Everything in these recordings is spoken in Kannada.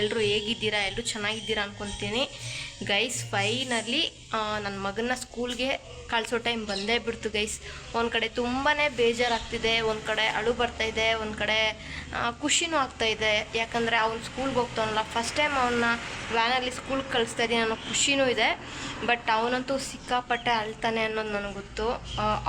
ಎಲ್ಲರೂ ಹೇಗಿದ್ದೀರಾ ಎಲ್ಲರೂ ಚೆನ್ನಾಗಿದ್ದೀರಾ ಅನ್ಕೊತೀನಿ. ಗೈಸ್ ಫೈನಲಿ ನನ್ನ ಮಗನ ಸ್ಕೂಲ್ಗೆ ಕಳಿಸೋ ಟೈಮ್ ಬಂದೇ ಬಿಡ್ತು ಗೈಸ್ ಒಂದು ಕಡೆ ತುಂಬಾ ಬೇಜಾರಾಗ್ತಿದೆ, ಒಂದು ಕಡೆ ಅಳು ಬರ್ತಾಯಿದೆ ಒಂದು ಕಡೆ ಖುಷಿನೂ ಆಗ್ತಾ ಇದೆ. ಯಾಕಂದರೆ ಅವ್ನು ಸ್ಕೂಲ್ಗೆ ಹೋಗ್ತಾನಲ್ಲ ಫಸ್ಟ್ ಟೈಮ್ ಅವನ್ನ ವ್ಯಾನಲ್ಲಿ ಸ್ಕೂಲ್ಗೆ ಕಳಿಸ್ತಾ ಇದ್ದೀನಿ ಅನ್ನೋ ಖುಷಿನೂ ಇದೆ. ಬಟ್ ಅವನಂತೂ ಸಿಕ್ಕಾಪಟ್ಟೆ ಅಳ್ತಾನೆ ಅನ್ನೋದು ನನಗೆ ಗೊತ್ತು.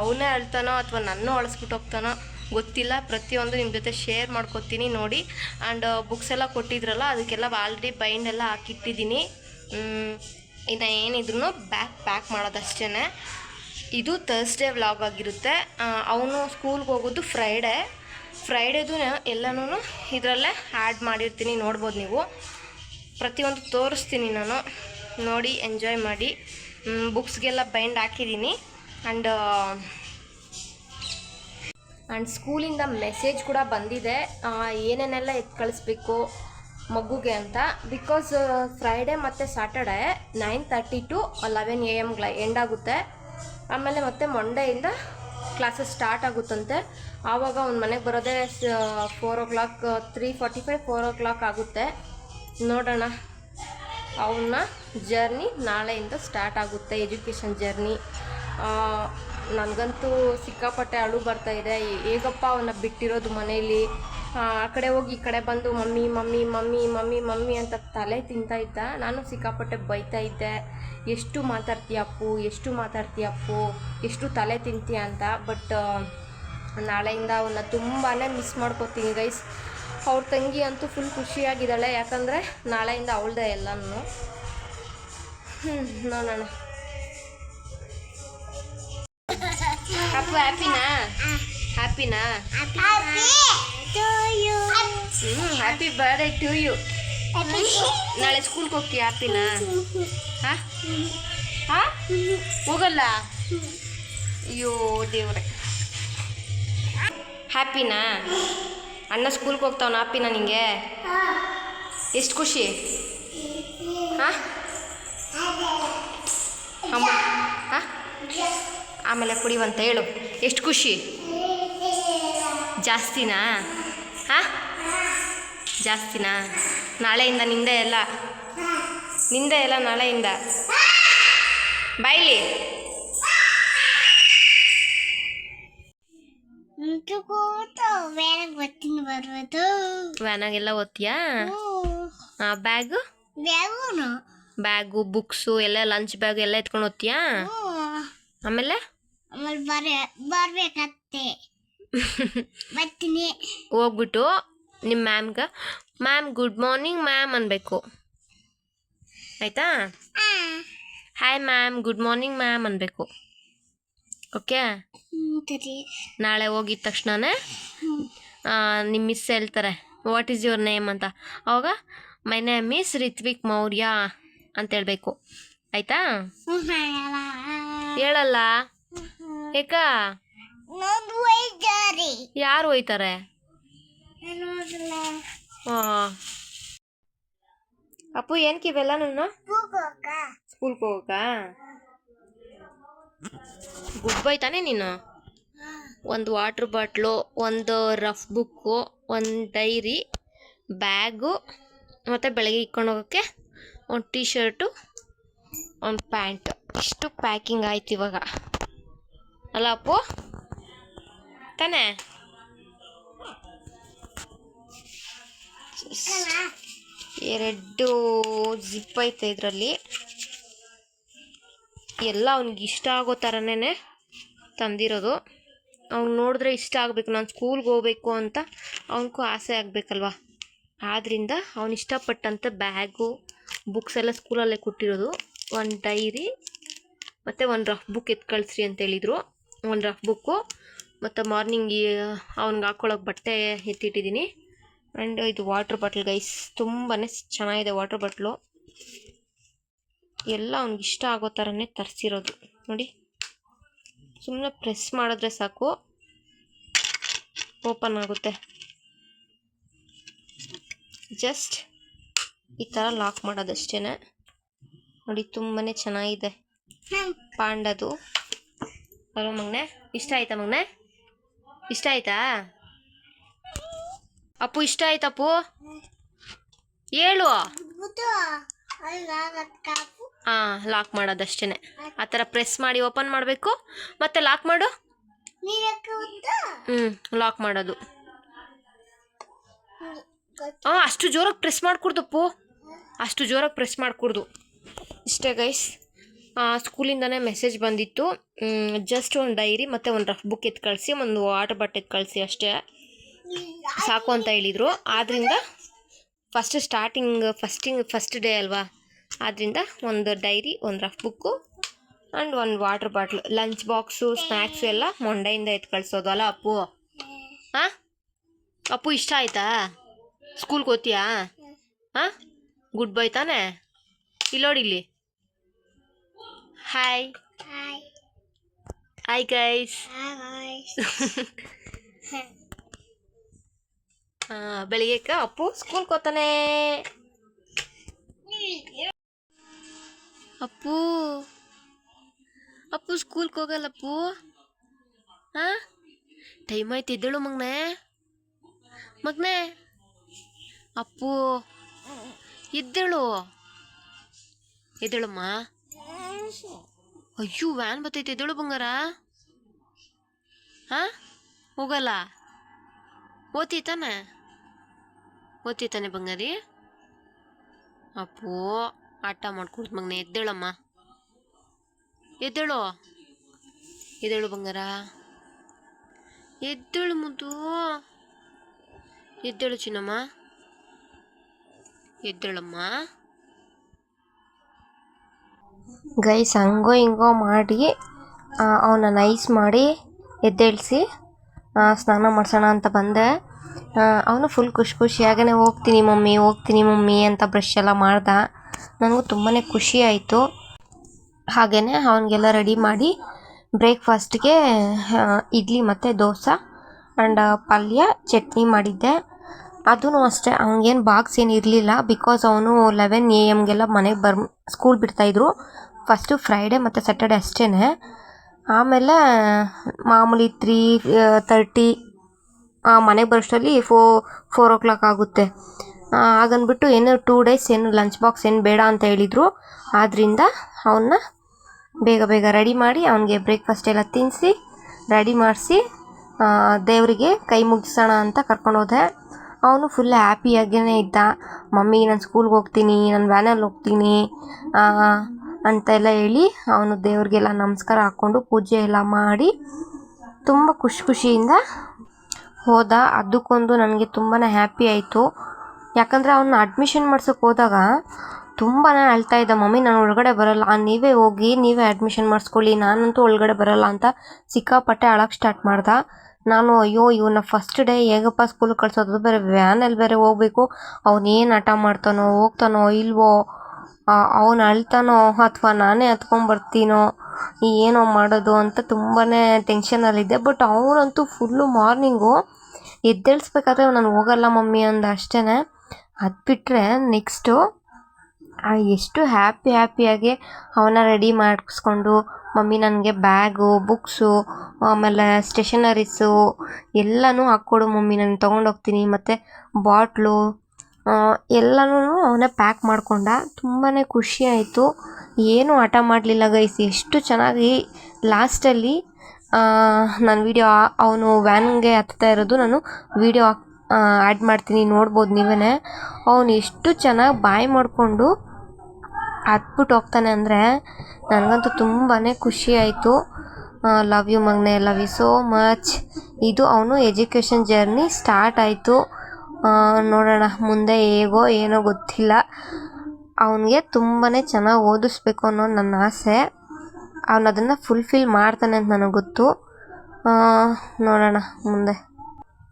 ಅವನೇ ಅಳ್ತಾನೋ ಅಥವಾ ನನ್ನೂ ಅಳಿಸ್ಬಿಟ್ಟು ಹೋಗ್ತಾನೋ ಗೊತ್ತಿಲ್ಲ. ಪ್ರತಿಯೊಂದು ನಿಮ್ಮ ಜೊತೆ ಶೇರ್ ಮಾಡ್ಕೊತೀನಿ ನೋಡಿ. ಆ್ಯಂಡ್ ಬುಕ್ಸ್ ಎಲ್ಲ ಕೊಟ್ಟಿದ್ರಲ್ಲ, ಅದಕ್ಕೆಲ್ಲ ಆಲ್ರೆಡಿ ಬೈಂಡ್ ಎಲ್ಲ ಹಾಕಿಟ್ಟಿದ್ದೀನಿ. ಇನ್ನು ಏನಿದ್ರು ಬ್ಯಾಗ್ ಪ್ಯಾಕ್ ಮಾಡೋದಷ್ಟೇ ಇದು ಥರ್ಸ್ಡೇ ವ್ಲಾಗ್ ಆಗಿರುತ್ತೆ. ಅವನು ಸ್ಕೂಲ್ಗೆ ಹೋಗೋದು ಫ್ರೈಡೇ ಫ್ರೈಡೇದು ಎಲ್ಲನೂ ಇದರಲ್ಲೇ ಆ್ಯಡ್ ಮಾಡಿರ್ತೀನಿ, ನೋಡ್ಬೋದು ನೀವು. ಪ್ರತಿಯೊಂದು ತೋರಿಸ್ತೀನಿ ನಾನು. ನೋಡಿ ಎಂಜಾಯ್ ಮಾಡಿ. ಬುಕ್ಸ್ಗೆಲ್ಲ ಬೈಂಡ್ ಹಾಕಿದ್ದೀನಿ. ಆ್ಯಂಡ್ ಆ್ಯಂಡ್ ಸ್ಕೂಲಿಂದ ಮೆಸೇಜ್ ಕೂಡ ಬಂದಿದೆ ಏನೇನೆಲ್ಲ ಎತ್ತು ಕಳಿಸ್ಬೇಕು ಮಗುಗೆ ಅಂತ. ಬಿಕಾಸ್ ಫ್ರೈಡೇ ಮತ್ತು Saturday nine thirty to eleven A ಎಮ್ಗಳ end ಆಗುತ್ತೆ. ಆಮೇಲೆ ಮತ್ತೆ ಮಂಡೆಯಿಂದ ಕ್ಲಾಸಸ್ ಸ್ಟಾರ್ಟ್ ಆಗುತ್ತಂತೆ. ಆವಾಗ ಅವ್ನ ಮನೆಗೆ ಬರೋದೇ four o'clock three forty five four o'clock ಆಗುತ್ತೆ. ನೋಡೋಣ. ಅವನ್ನ ಜರ್ನಿ ನಾಳೆಯಿಂದ ಸ್ಟಾರ್ಟ್ ಆಗುತ್ತೆ ಎಜುಕೇಷನ್ ಜರ್ನಿ ನನಗಂತೂ ಸಿಕ್ಕಾಪಟ್ಟೆ ಅಳು ಬರ್ತಾ ಇದೆ. ಹೇಗಪ್ಪ ಅವನ್ನ ಬಿಟ್ಟಿರೋದು ಮನೇಲಿ? ಆ ಕಡೆ ಹೋಗಿ ಈ ಕಡೆ ಬಂದು mummy mummy mummy mummy mummy ಅಂತ ತಲೆ ತಿಂತಾ ಇದ್ದ. ನಾನು ಸಿಕ್ಕಾಪಟ್ಟೆ ಬೈತಾ ಇದ್ದೆ. ಎಷ್ಟು ಮಾತಾಡ್ತೀಯ ಅಪ್ಪು? ಎಷ್ಟು ಮಾತಾಡ್ತೀಯ ಅಪ್ಪು? ಎಷ್ಟು ತಲೆ ತಿಂತೀಯ ಅಂತ. ಬಟ್ ನಾಳೆಯಿಂದ ಅವನ್ನ ತುಂಬಾ ಮಿಸ್ ಮಾಡ್ಕೋತೀನಿ ಗೈಸ್ ಅವ್ರ ತಂಗಿ ಅಂತೂ ಫುಲ್ ಖುಷಿಯಾಗಿದ್ದಾಳೆ. ಯಾಕಂದರೆ ನಾಳೆಯಿಂದ ಅವಳದೇ ಎಲ್ಲನೂ. ಹ್ಞೂ ನೋಡೋಣ. ಅಪ್ಪು ಹ್ಯಾಪಿನಾ ಹ್ಯಾಪಿನಾ ಹ್ಯಾಪಿ ಬರ್ಡೇ ಟು ಯು ನಾಳೆ ಸ್ಕೂಲ್ಗೆ ಹೋಗ್ತೀಯ ಹ್ಯಾಪಿನಾ ಹಾಂ? ಹಾಂ? ಹೋಗಲ್ಲ? ಅಯ್ಯೋ ದೇವ್ರೆ. ಹ್ಯಾಪಿನಾ ಅಣ್ಣ ಸ್ಕೂಲ್ಗೆ ಹೋಗ್ತಾವನ ಹ್ಯಾಪಿನಾ ನಿಂಗೆ? ಎಷ್ಟು ಖುಷಿ? ಹಾಂ? ಅಮ್ಮ ಹಾಂ? ಆಮೇಲೆ ಕುಡಿವಂತ ಹೇಳು. ಎಷ್ಟು ಖುಷಿ? ಜಾಸ್ತಿನಾ? ಹಾಂ? ಜಾಸ್ತಿನಾ? ನಾಳೆಯಿಂದ ನಿಂದೆ ಎಲ್ಲ. ನಿಂದೆ ಎಲ್ಲ ನಾಳೆಯಿಂದ. ಬಾಯ್ಲಿ. ವ್ಯಾನಾಗೆಲ್ಲ ಓದ್ತೀಯಾ ಬ್ಯಾಗು? ಬ್ಯಾಗು ಬುಕ್ಸು ಎಲ್ಲ ಲಂಚ್ ಬ್ಯಾಗ್ ಎಲ್ಲ ಎತ್ಕೊಂಡು ಹೋಗ್ತೀಯಾ ಆಮೇಲೆ? ಆಮೇಲೆ ಬರ ಬರ್ಬೇಕತ್ತೆ. ಬರ್ತೀನಿ. ಹೋಗ್ಬಿಟ್ಟು ನಿಮ್ಮ ಮ್ಯಾಮ್ಗೆ ಮ್ಯಾಮ್ ಗುಡ್ ಮಾರ್ನಿಂಗ್ ಮ್ಯಾಮ್ ಅನ್ಬೇಕು. ಆಯ್ತಾ? Hi ma'am good morning ma'am ಅನ್ಬೇಕು. ಓಕೆ? ನಾಳೆ ಹೋಗಿದ ತಕ್ಷಣನೇ ನಿಮ್ಮ ಮಿಸ್ ಹೇಳ್ತಾರೆ ವಾಟ್ ಈಸ್ ಯುವರ್ ನೇಮ್ ಅಂತ. ಅವಾಗ my name miss Rithvik Maurya ಅಂತ ಹೇಳ್ಬೇಕು. ಆಯಿತಾ. ಹೇಳಲ್ಲ? ಏಕ? ಯಾರು ನಾನು ಹಾಂ. ಅಪ್ಪು ಏನಕ್ಕೆ ಕಿವೆಲ್ಲ ಹೋಗೋಕ ಸ್ಕೂಲ್ಗೆ ಹೋಗಕ್ಕ ಗುಡ್ ನೀನು? ಒಂದು ವಾಟರ್ ಬಾಟ್ಲು ಒಂದು ರಫ್ ಬುಕ್ಕು ಒಂದು ಡೈರಿ ಬ್ಯಾಗು ಮತ್ತು ಬೆಳಗ್ಗೆ ಇಕ್ಕೊಂಡು ಹೋಗೋಕ್ಕೆ ಒಂದು ಟೀ ಶರ್ಟು ಒಂದು ಪ್ಯಾಂಟ್. ಇಷ್ಟು ಪ್ಯಾಕಿಂಗ್ ಆಯ್ತು ಇವಾಗ. ಅಲ್ಲ ಅಪ್ಪು? ತಾನೇ? ಎರಡು ಜಿಪ್ ಐತೆ ಇದರಲ್ಲಿ. ಎಲ್ಲ ಅವ್ನಿಗೆ ಇಷ್ಟ ಆಗೋ ಥರನೇ ತಂದಿರೋದು. ಅವ್ನು ನೋಡಿದ್ರೆ ಇಷ್ಟ ಆಗಬೇಕು, ನಾನು ಸ್ಕೂಲ್ಗೆ ಹೋಗ್ಬೇಕು ಅಂತ ಅವನಿಗೂ ಆಸೆ ಆಗಬೇಕಲ್ವಾ? ಆದ್ದರಿಂದ ಅವ್ನು ಇಷ್ಟಪಟ್ಟಂಥ ಬ್ಯಾಗು ಬುಕ್ಸ್ ಎಲ್ಲ ಸ್ಕೂಲಲ್ಲೇ ಕೊಟ್ಟಿರೋದು. ಒಂದು ಡೈರಿ ಮತ್ತು ಒಂದು ರಫ್ ಬುಕ್ ಎತ್ ಕಳಿಸ್ರಿ ಅಂತ ಹೇಳಿದರು. ಒಂದು ರಫ್ ಬುಕ್ಕು ಮತ್ತು ಮಾರ್ನಿಂಗ್ ಅವ್ನಿಗೆ ಹಾಕ್ಕೊಳ್ಳೋಕೆ ಬಟ್ಟೆ ಎತ್ತಿಟ್ಟಿದ್ದೀನಿ ಆ್ಯಂಡ್ ಇದು ವಾಟ್ರ್ ಬಾಟ್ಲ್ ಗೈಸ್ ತುಂಬಾ ಚೆನ್ನಾಗಿದೆ ವಾಟ್ರ್ ಬಾಟ್ಲು ಎಲ್ಲ ಅವ್ನಿಗೆ ಇಷ್ಟ ಆಗೋ ಥರನೇ ತರಿಸಿರೋದು. ನೋಡಿ. ಸುಮ್ಮನೆ ಪ್ರೆಸ್ ಮಾಡಿದ್ರೆ ಸಾಕು. ಓಪನ್ ಆಗುತ್ತೆ. ಜಸ್ಟ್ ಈ ಥರ ಲಾಕ್ ಮಾಡೋದಷ್ಟೇ ನೋಡಿ ತುಂಬಾ ಚೆನ್ನಾಗಿದೆ. ಪಾಂಡದು. ಅಲೋ ಮಗನೆ, ಇಷ್ಟ ಆಯ್ತಾ ಮಗ್ನೆ? ಇಷ್ಟ ಆಯ್ತಾ? ಅಪ್ಪು, ಇಷ್ಟ ಆಯ್ತಪ್ಪು ಹೇಳು. ಹಾ ಲಾಕ್ ಮಾಡೋದಷ್ಟೇ ಆ ಥರ ಪ್ರೆಸ್ ಮಾಡಿ ಓಪನ್ ಮಾಡಬೇಕು. ಮತ್ತೆ ಲಾಕ್ ಮಾಡು. ಹ್ಞೂ ಲಾಕ್ ಮಾಡೋದು. ಹಾಂ ಅಷ್ಟು ಜೋರಾಗಿ ಪ್ರೆಸ್ ಮಾಡಿಕೊಡ್ದಪ್ಪು ಅಷ್ಟು ಜೋರಾಗಿ ಪ್ರೆಸ್ ಮಾಡಿಕೊಡ್ದು. ಇಷ್ಟೇ ಗೈಸ್ ಸ್ಕೂಲಿಂದನೇ ಮೆಸೇಜ್ ಬಂದಿತ್ತು. ಜಸ್ಟ್ ಒಂದು ಡೈರಿ ಮತ್ತು ಒಂದು ರಫ್ ಬುಕ್ ಎತ್ ಕಳಿಸಿ, ಒಂದು ವಾಟರ್ ಬಾಟ್ ಕಳಿಸಿ ಅಷ್ಟೇ. ಸಾಕು ಅಂತ ಹೇಳಿದರು. ಆದ್ದರಿಂದ ಫಸ್ಟ್ ಸ್ಟಾರ್ಟಿಂಗ್ ಫಸ್ಟಿಂಗ್ ಫಸ್ಟ್ ಡೇ ಅಲ್ವಾ? ಆದ್ದರಿಂದ ಒಂದು ಡೈರಿ ಒಂದು ರಫ್ ಬುಕ್ಕು ಆ್ಯಂಡ್ ಒಂದು water bottle lunch box snacks ಎಲ್ಲ ಮೊಂಡೆಯಿಂದ ಎತ್ತು ಕಳಿಸೋದು. ಅಲ್ಲ ಅಪ್ಪು. ಹಾಂ ಅಪ್ಪು, ಇಷ್ಟ ಆಯ್ತಾ? ಸ್ಕೂಲ್ಗೆ ಓದ್ತೀಯಾ ಹಾಂ ಗುಡ್ ಬಾಯ್ ತಾನೇ? ಇಲ್ಲಿ ನೋಡಿ ಇಲ್ಲಿ. Hi hi hi guys hi ಬೆಳಿಗ್ಗೆ ಅಪ್ಪು ಸ್ಕೂಲ್ ಕೋತಾನೆ ಅಪ್ಪು. ಅಪ್ಪು ಸ್ಕೂಲ್ಗೆ ಹೋಗಲ್ಲಪ್ಪು ಹಾಂ? ಟೈಮ್ ಆಯ್ತು ಎದ್ದೇಳು ಮಗ್ನೆ. ಮಗ್ನೆ. ಅಪ್ಪು ಎದ್ದೇಳು. ಎದ್ದೇಳಮ್ಮ. ಅಯ್ಯೋ ವ್ಯಾನ್ ಬತ್ತೈತೆ, ಎದ್ದೇಳು ಬಂಗಾರ? ಹಾ? ಹೋಗಲ್ಲ? ಓದ್ತಿ ತಾನೆ ಓದ್ತಿ ತಾನೆ ಬಂಗಾರಿ? ಅಪ್ಪೋ, ಆಟ ಮಾಡ್ಕೊಡ್ತು ಮಗನೆ, ಎದ್ದೇಳಮ್ಮ. ಎದ್ದೇಳು? ಎದ್ದೇಳು ಬಂಗಾರ? ಎದ್ದೇಳು ಮುದ್ದು? ಎದ್ದೇಳು ಚಿನ್ನಮ್ಮ? ಎದ್ದೇಳಮ್ಮ? ಗೈಸ್ ಹಂಗೋ ಹಿಂಗೋ ಮಾಡಿ ಅವನ ನೈಸ್ ಮಾಡಿ ಎದ್ದೇಳಿಸಿ ಸ್ನಾನ ಮಾಡ್ಸೋಣ ಅಂತ ಬಂದೆ. ಅವನು ಫುಲ್ ಖುಷಿ ಖುಷಿಯಾಗೇ ಹೋಗ್ತೀನಿ ಮಮ್ಮಿ ಹೋಗ್ತೀನಿ ಮಮ್ಮಿ ಅಂತ ಬ್ರಷ್ ಎಲ್ಲ ಮಾಡ್ದ. ನನಗೂ ತುಂಬಾ ಖುಷಿ ಆಯಿತು. ಹಾಗೆಯೇ ಅವನಿಗೆಲ್ಲ ರೆಡಿ ಮಾಡಿ ಬ್ರೇಕ್ಫಾಸ್ಟ್ಗೆ ಇಡ್ಲಿ ಮತ್ತು ದೋಸೆ ಆ್ಯಂಡ್ ಪಲ್ಯ, ಚಟ್ನಿ ಮಾಡಿದ್ದೆ. ಅದೂ ಅಷ್ಟೇ ಅವ್ನಿಗೇನು ಬಾಕ್ಸ್ ಏನು ಇರಲಿಲ್ಲ. ಬಿಕಾಸ್ ಅವನು ಲೆವೆನ್ ಎ ಎಮ್ಗೆಲ್ಲ ಮನೆಗೆ ಬರ್ ಸ್ಕೂಲ್ ಬಿಡ್ತಾಯಿದ್ರು ಫಸ್ಟು ಫ್ರೈಡೇ ಮತ್ತು ಸ್ಯಾಟರ್ಡೆ ಅಷ್ಟೇ ಆಮೇಲೆ, ಮಾಮೂಲಿ ತ್ರೀ ತರ್ಟಿ ಮನೆಗೆ ಬರೋಷ್ಟರಲ್ಲಿ ಫೋ ಫೋರ್ ಓ ಕ್ಲಾಕ್ ಆಗುತ್ತೆ ಹಾಗನ್ಬಿಟ್ಟು ಏನು ಟೂ ಡೇಸ್ ಏನು ಲಂಚ್ ಬಾಕ್ಸ್ ಏನು ಬೇಡ ಅಂತ ಹೇಳಿದರು. ಆದ್ದರಿಂದ ಅವನ್ನ ಬೇಗ ಬೇಗ ರೆಡಿ ಮಾಡಿ ಅವನಿಗೆ ಬ್ರೇಕ್ಫಾಸ್ಟ್ ಎಲ್ಲ ತಿನ್ನಿಸಿ ರೆಡಿ ಮಾಡಿಸಿ ದೇವರಿಗೆ ಕೈ ಮುಗಿಸೋಣ ಅಂತ ಕರ್ಕೊಂಡೋದೆ ಅವನು ಫುಲ್ ಹ್ಯಾಪಿಯಾಗೇ ಇದ್ದ. ಮಮ್ಮಿ, ನಾನು ಸ್ಕೂಲ್ಗೆ ಹೋಗ್ತೀನಿ, ನಾನು ವ್ಯಾನಲ್ಲಿ ಹೋಗ್ತೀನಿ. ಅಂತ ಎಲ್ಲ ಹೇಳಿ ಅವನು ದೇವ್ರಿಗೆಲ್ಲ ನಮಸ್ಕಾರ ಹಾಕ್ಕೊಂಡು ಪೂಜೆ ಎಲ್ಲ ಮಾಡಿ ತುಂಬ ಖುಷಿ ಖುಷಿಯಿಂದ ಹೋದ. ಅದಕ್ಕೊಂದು ನನಗೆ ತುಂಬಾ ಹ್ಯಾಪಿ ಆಯಿತು. ಯಾಕಂದರೆ ಅವನ್ನ ಅಡ್ಮಿಷನ್ ಮಾಡ್ಸೋಕ್ಕೆ ಹೋದಾಗ ತುಂಬಾ ಅಳ್ತಾ ಇದ್ದ. ಮಮ್ಮಿ, ನಾನು ಒಳಗಡೆ ಬರಲ್ಲ. ನೀವೇ ಹೋಗಿ, ನೀವೇ ಅಡ್ಮಿಷನ್ ಮಾಡಿಸ್ಕೊಳ್ಳಿ. ನಾನಂತೂ ಒಳಗಡೆ ಬರೋಲ್ಲ ಅಂತ ಸಿಕ್ಕಾಪಟ್ಟೆ ಅಳಕ್ಕೆ ಸ್ಟಾರ್ಟ್ ಮಾಡ್ದ. ನಾನು, ಅಯ್ಯೋ ಇವನ್ನ ಫಸ್ಟ್ ಡೇ ಹೇಗಪ್ಪ ಸ್ಕೂಲ್ ಕಳ್ಸೋದು? ಬೇರೆ ವ್ಯಾನಲ್ಲಿ ಬೇರೆ ಹೋಗ್ಬೇಕು. ಅವನೇನು ಹಠ ಮಾಡ್ತಾನೋ, ಹೋಗ್ತಾನೋ ಇಲ್ವೋ? ಅವನು ಅಳ್ತಾನೋ ಅಥವಾ ನಾನೇ ಹತ್ಕೊಂಡ್ಬರ್ತೀನೋ? ಏನೋ ಮಾಡೋದು ಅಂತ ತುಂಬಾ ಟೆನ್ಷನಲ್ಲಿದ್ದೆ ಬಟ್ ಅವನಂತೂ ಫುಲ್ಲು ಮಾರ್ನಿಂಗು ಎದ್ದೇಳಿಸ್ಬೇಕಾದ್ರೆ ನಾನು ಹೋಗಲ್ಲ ಮಮ್ಮಿ ಅಂದ ಅಷ್ಟೇ ಅದು ಬಿಟ್ಟರೆ ನೆಕ್ಸ್ಟು ಎಷ್ಟು ಹ್ಯಾಪಿ ಹ್ಯಾಪಿಯಾಗಿ ಅವನ್ನ ರೆಡಿ ಮಾಡಿಸ್ಕೊಂಡು, ಮಮ್ಮಿ ನನಗೆ ಬ್ಯಾಗು ಬುಕ್ಸು ಆಮೇಲೆ ಸ್ಟೇಷನರೀಸು ಎಲ್ಲನೂ ಹಾಕ್ಕೊಡು ಮಮ್ಮಿ, ನಾನು ತೊಗೊಂಡೋಗ್ತೀನಿ ಮತ್ತು ಬಾಟ್ಲು ಎಲ್ಲನೂ ಅವನೇ ಪ್ಯಾಕ್ ಮಾಡಿಕೊಂಡ. ತುಂಬಾ ಖುಷಿ ಆಯಿತು. ಏನೂ ಹಠ ಮಾಡಲಿಲ್ಲ ಗೈಸ್ ಎಷ್ಟು ಚೆನ್ನಾಗಿ ಲಾಸ್ಟಲ್ಲಿ ನಾನು ವೀಡಿಯೋ ಅವನು ವ್ಯಾನ್ಗೆ ಹತ್ತಾ ಇರೋದು ನಾನು ವೀಡಿಯೋ ಆ್ಯಡ್ ಮಾಡ್ತೀನಿ. ನೋಡ್ಬೋದು ನೀವೇ ಅವನು ಎಷ್ಟು ಚೆನ್ನಾಗಿ ಬಾಯ್ ಮಾಡಿಕೊಂಡು ಹತ್ಬಿಟ್ಟು ಹೋಗ್ತಾನೆ ಅಂದರೆ ನನಗಂತೂ ತುಂಬಾ ಖುಷಿ ಆಯಿತು. ಲವ್ ಯು ಮಗ್ನೆ ಲವ್ ಯು ಸೋ ಮಚ್ ಇದು ಅವನು ಎಜುಕೇಷನ್ ಜರ್ನಿ ಸ್ಟಾರ್ಟ್ ಆಯಿತು. ನೋಡೋಣ ಮುಂದೆ ಹೇಗೋ ಏನೋ ಗೊತ್ತಿಲ್ಲ. ಅವನಿಗೆ ತುಂಬಾ ಚೆನ್ನಾಗಿ ಓದಿಸ್ಬೇಕು ಅನ್ನೋ ನನ್ನ ಆಸೆ. ಅವನು ಅದನ್ನು ಫುಲ್ಫಿಲ್ ಮಾಡ್ತಾನೆ ಅಂತ ನನಗೆ ಗೊತ್ತು. ನೋಡೋಣ ಮುಂದೆ.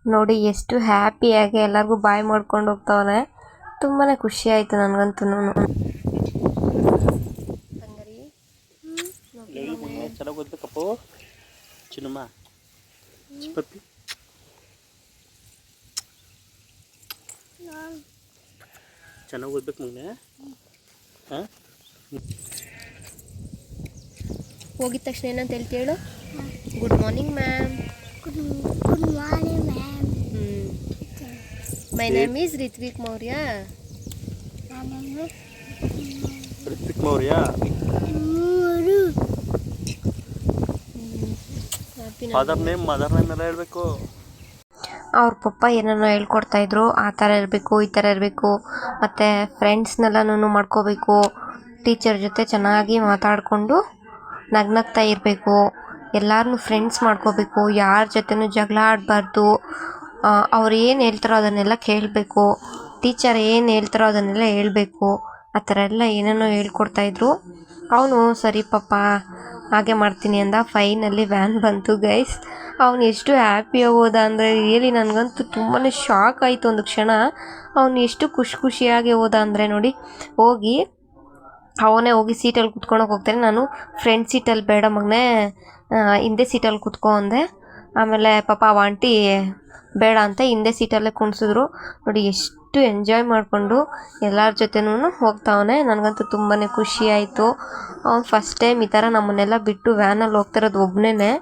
ನೋಡಿ, ಎಷ್ಟು ಹ್ಯಾಪಿಯಾಗಿ ಎಲ್ಲರಿಗೂ ಬಾಯ್ ಮಾಡ್ಕೊಂಡು ಹೋಗ್ತಾವನೆ. ತುಂಬಾ ಖುಷಿ ಆಯಿತು ನನಗಂತೂ ಚೆನ್ನಾಗಿ ಓದ್ಬೇಕಪ್ಪ ಚಿನ್ನಮ್ಮ ಚಿಪ್ಪಪ್ಪಿ ಚೆನ್ನಾಗಿ ಓದ್ಬೇಕು ಮಗನೆ ಹಾಂ ಹೋಗಿದ ತಕ್ಷಣ ಏನಂತ ಹೇಳ್ತೇಳು good morning ma'am good morning ma'am my name is Rithvik Maurya Rithvik Rithvik Maurya ಮೂರು ಫಾದರ್ ನೇಮ್ ಮದರ್ ನೇಮ್ ಎಲ್ಲ ಹೇಳ್ಬೇಕು. ಅವ್ರ ಪಪ್ಪ ಏನೇನೋ ಹೇಳ್ಕೊಡ್ತಾಯಿದ್ರು ಆ ಥರ ಇರಬೇಕು ಈ ಥರ ಇರಬೇಕು. ಮತ್ತು ಫ್ರೆಂಡ್ಸ್ನೆಲ್ಲನೂ ಮಾಡ್ಕೋಬೇಕು. ಟೀಚರ್ ಜೊತೆ ಚೆನ್ನಾಗಿ ಮಾತಾಡಿಕೊಂಡು ನಗ್ನಗ್ತಾ ಇರಬೇಕು. ಎಲ್ಲರನ್ನೂ ಫ್ರೆಂಡ್ಸ್ ಮಾಡ್ಕೋಬೇಕು. ಯಾರ ಜೊತೆನೂ ಜಗಳ ಆಡಬಾರ್ದು. ಅವ್ರು ಏನು ಹೇಳ್ತಾರೋ ಅದನ್ನೆಲ್ಲ ಕೇಳಬೇಕು. ಟೀಚರ್ ಏನು ಹೇಳ್ತಾರೋ ಅದನ್ನೆಲ್ಲ ಹೇಳ್ಬೇಕು. ಆ ಥರ ಎಲ್ಲ ಏನೇನೋ ಹೇಳ್ಕೊಡ್ತಾಯಿದ್ರು ಅವನು ಸರಿ ಪಪ್ಪ ಹಾಗೆ ಮಾಡ್ತೀನಿ ಅಂದ. ಫೈನಲ್ಲಿ ವ್ಯಾನ್ ಬಂತು ಗೈಸ್ ಅವನು ಎಷ್ಟು ಹ್ಯಾಪಿ ಹೋದ ಅಂದರೆ ರಿಯಲಿ ನನಗಂತೂ ತುಂಬಾ ಶಾಕ್ ಆಯಿತು ಒಂದು ಕ್ಷಣ. ಅವನು ಎಷ್ಟು ಖುಷಿ ಖುಷಿಯಾಗಿ ಹೋದ ಅಂದರೆ ನೋಡಿ, ಹೋಗಿ, ಅವನೇ ಹೋಗಿ ಸೀಟಲ್ಲಿ ಕುತ್ಕೊಳಕ್ಕೆ ಹೋಗ್ತಾನೆ. ನಾನು ಫ್ರೆಂಡ್ ಸೀಟಲ್ಲಿ ಬೇಡ ಮಗನೇ ಹಿಂದೆ ಸೀಟಲ್ಲಿ ಕುತ್ಕೊ ಅಂದೆ. ಆಮೇಲೆ ಪಾಪ ಅವ ಆಂಟಿ ಬೇಡ ಅಂತ ಹಿಂದೆ ಸೀಟಲ್ಲೇ ಕುಣಿಸಿದ್ರು. ನೋಡಿ, ಎಷ್ಟು ಎಂಜಾಯ್ ಮಾಡಿಕೊಂಡು ಎಲ್ಲರ ಜೊತೆನೂ ಹೋಗ್ತಾವನೆ. ನನಗಂತೂ ತುಂಬಾ ಖುಷಿ ಆಯಿತು. ಅವ್ನು ಫಸ್ಟ್ ಟೈಮ್ ಈ ಥರ ನಮ್ಮನ್ನೆಲ್ಲ ಬಿಟ್ಟು ವ್ಯಾನಲ್ಲಿ ಹೋಗ್ತಿರೋದು ಒಬ್ಬನೇ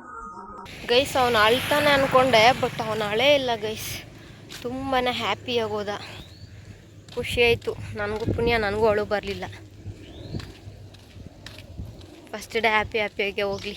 ಗೈಸ್ ಅವನು ಅಳ್ತಾನೆ ಅಂದ್ಕೊಂಡೆ ಬಟ್ ಅವನು ಅಳೇ ಇಲ್ಲ ಗೈಸ್ ತುಂಬಾ ಹ್ಯಾಪಿಯಾಗಿ ಹೋದ ಖುಷಿ ಆಯಿತು. ನನಗೂ ಪುಣ್ಯ, ನನಗೂ ಅಳು ಬರಲಿಲ್ಲ. ಫಸ್ಟ್ ಡೇ ಹ್ಯಾಪಿ ಹ್ಯಾಪಿಯಾಗೆ ಹೋಗಲಿ